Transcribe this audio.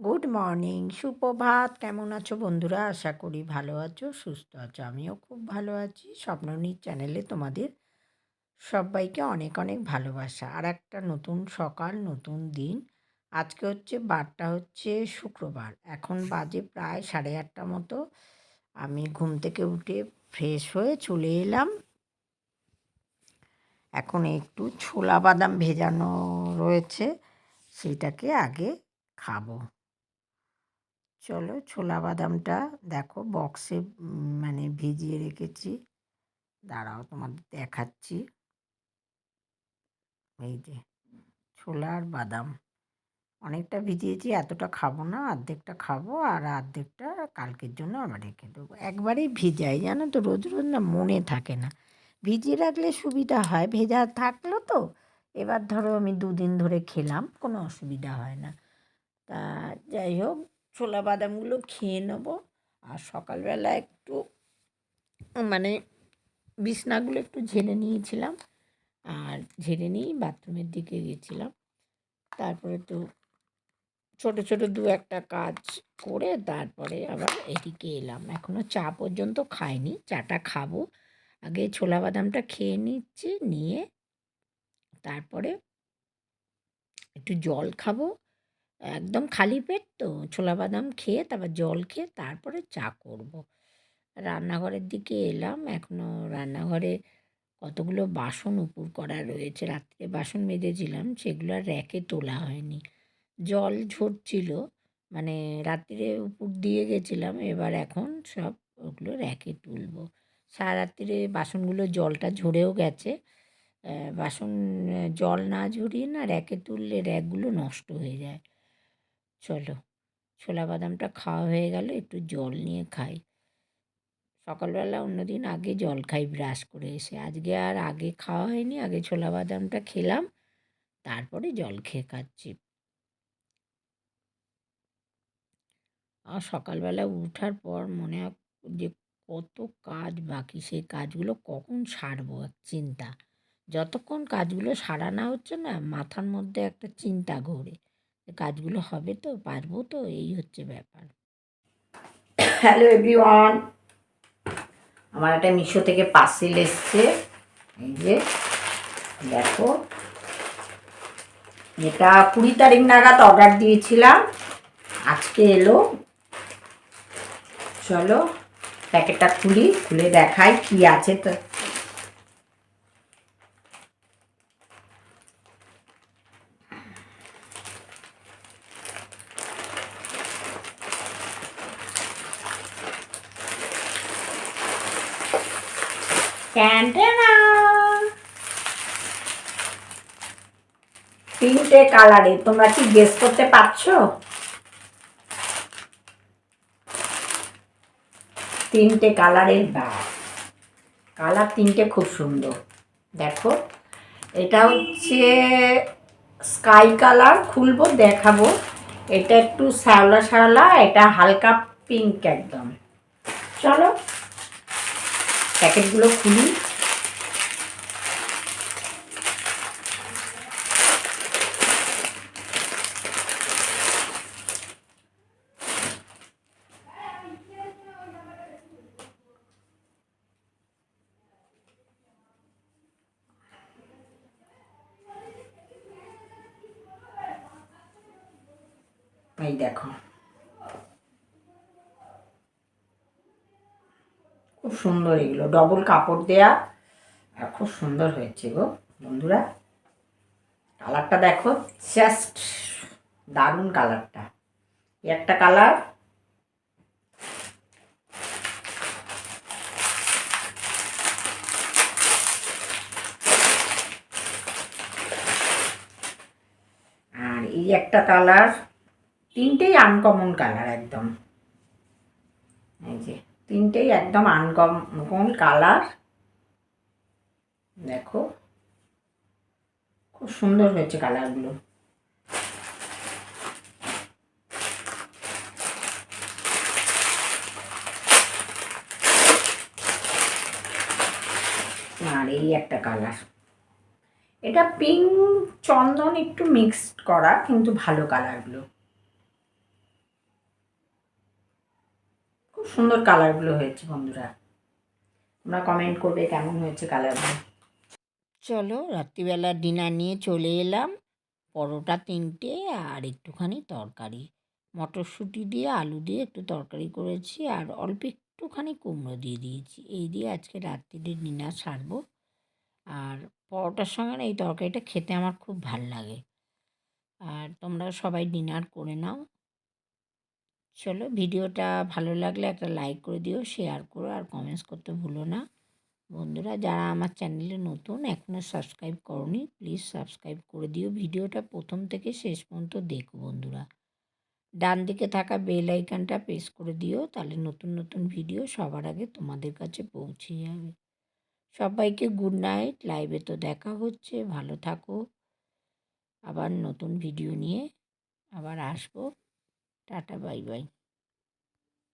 Good morning সুপ্রভাত কেমন আছো বন্ধুরা? আশা করি ভালো আছো, সুস্থ আছো। আমিও খুব ভালো আছি। স্বপ্ননীর চ্যানেলে তোমাদের সবাইকে অনেক অনেক ভালোবাসা। আর একটা নতুন সকাল, নতুন দিন। আজকে হচ্ছে, বারটা হচ্ছে শুক্রবার। এখন বাজে প্রায় সাড়ে আটটা মতো। আমি ঘুম থেকে উঠে ফ্রেশ হয়ে চলে এলাম। এখন একটু ছোলা বাদাম ভেজানো রয়েছে। সেইটাকে আগে খাব। চলো ছোলা বাদামটা দেখো বক্সে মানে ভিজিয়ে রেখেছি। দাঁড়াও তোমাদের দেখাচ্ছি। এই যে, ছোলা আর বাদাম। অনেকটা ভিজিয়েছি, এতটা খাব না, অর্ধেকটা খাব আর অর্ধেকটা কালকের জন্য আবার রেখে দেবো। একবারেই ভিজাই, জানো তো, রোজ রোজ না মনে থাকে না। ভিজিয়ে রাখলে সুবিধা হয়, ভেজা থাকল তো, এবার ধরো আমি দুদিন ধরে খেলাম, কোনো অসুবিধা হয় না। তা যাই হোক ছোলা বাদামগুলো খেয়ে নেব। আর সকালবেলা একটু মানে বিছনাগুলো একটু ঝেড়ে নিয়েছিলাম। আর ঝেড়ে নিয়েই বাথরুমের দিকে গেছিলাম। তারপরে তো ছোট ছোট দু একটা কাজ করে তারপরে আবার এদিকে এলাম। এখনও চা পর্যন্ত খাইনি, চাটা খাব। আগে ছোলা বাদামটা খেয়ে নিচ্ছি, নিয়ে তারপরে একটু জল খাব। একদম খালি পেট তো। ছোলা বাদাম খেয়ে তারপর জল খেয়ে তারপরে চা করব। রান্নাঘরের দিকে এলাম। এখনও রান্নাঘরে কতগুলো বাসন উপুর করা রয়েছে। রাত্রে বাসন মেজেছিলাম, সেগুলো আর র্যাকে তোলা হয়নি। জল ঝরছিল মানে রাত্রিরে উপর দিয়ে গেছিলাম, এবার এখন সব ওগুলো র্যাকে তুলবো। সারা রাত্রিরে বাসনগুলো জলটা ঝরেও গেছে। বাসন জল না ঝরিয়ে না র্যাকে তুললে র্যাকগুলো নষ্ট হয়ে যায়। চলো। ছোলা বাদামটা খাওয়া হয়ে গেল, একটু জল নিয়ে খাই। সকালবেলা অন্যদিন আগে জল খাই, ব্রাশ করে এসে। আজকে আর আগে খাওয়া হয়নি, আগে ছোলা বাদামটা খেলাম, তারপরে জল খেয়ে খাচ্ছি। আর সকালবেলা উঠার পর মনে হয় যে কত কাজ বাকি, সেই কাজগুলো কখন সারবো এক চিন্তা। যতক্ষণ কাজগুলো সারা না হচ্ছে না, মাথার মধ্যে একটা চিন্তা ঘোরে। কাজগুলো হবে তো, পারব তো, এই হচ্ছে ব্যাপার। হ্যালো এভরিওয়ান আমার একটা মিশো থেকে পার্সেল এসছে। এই যে, দেখো। এটা কুড়ি তারিখ নাগাদ অর্ডার দিয়েছিলাম। আজকে এলো। চলো, প্যাকেটটা খুলি, খুলে দেখাই কি আছে তো। তিনটে কালারে, তোমরা কি গেস করতে পারছ? তিনটে কালারের ব্যাগ কালার তিনটে খুব সুন্দর। দেখো, এটা হচ্ছে স্কাই কালার খুলবো, দেখাবো। এটা একটু শ্যাওলা শ্যাওলা এটা হালকা পিঙ্ক একদম। চলো প্যাকেটগুলো খুলি। এই দেখো খুব সুন্দর এগুলো। ডবল কাপড় দেয়া। আর খুব সুন্দর হয়েছে গো, বন্ধুরা। কালারটা দেখো জাস্ট দারুণ কালারটা একটা কালার আর এই একটা কালার তিনটেই আনকমন কালার একদম। এই যে। তিনটেই একদম আনকমন কালার? দেখো। খুব সুন্দর হয়েছে কালারগুলো। আর এই একটা কালার। এটা পিঙ্ক চন্দন একটু মিক্সড করা, কিন্তু ভালো কালারগুলো। সুন্দর কালারগুলো হয়েছে বন্ধুরা। তোমরা কমেন্ট করবে কেমন হয়েছে কালারগুলো চলো, রাত্রিবেলা ডিনার নিয়ে চলে এলাম। পরোটা তিনটে আর একটুখানি তরকারি। মটরশুঁটি দিয়ে, আলু দিয়ে একটু তরকারি করেছি আর অল্প একটুখানি কুমড়ো দিয়ে দিয়েছি। এই দিয়ে আজকে রাত্রিরে ডিনার সারবো। আর পরোটার সঙ্গে না এই তরকারিটা খেতে আমার খুব ভালো লাগে। আর তোমরা সবাই ডিনার করে নাও। চলো ভিডিওটা ভালো লাগলে একটা লাইক করে দিও শেয়ার করো আর কমেন্টস করতে ভুলো না। বন্ধুরা, যারা আমার চ্যানেলে নতুন এখনও সাবস্ক্রাইব করনি প্লিজ সাবস্ক্রাইব করে দিও। ভিডিওটা প্রথম থেকে শেষ পর্যন্ত দেখো বন্ধুরা। ডান দিকে থাকা বেল আইকনটা প্রেস করে দিও, তাহলে নতুন নতুন ভিডিও সবার আগে তোমাদের কাছে পৌঁছে যাবে। সবাইকে গুড নাইট লাইভে তো দেখা হচ্ছে, ভালো থাকো। আবার নতুন ভিডিও নিয়ে আবার আসব। Tata bye bye.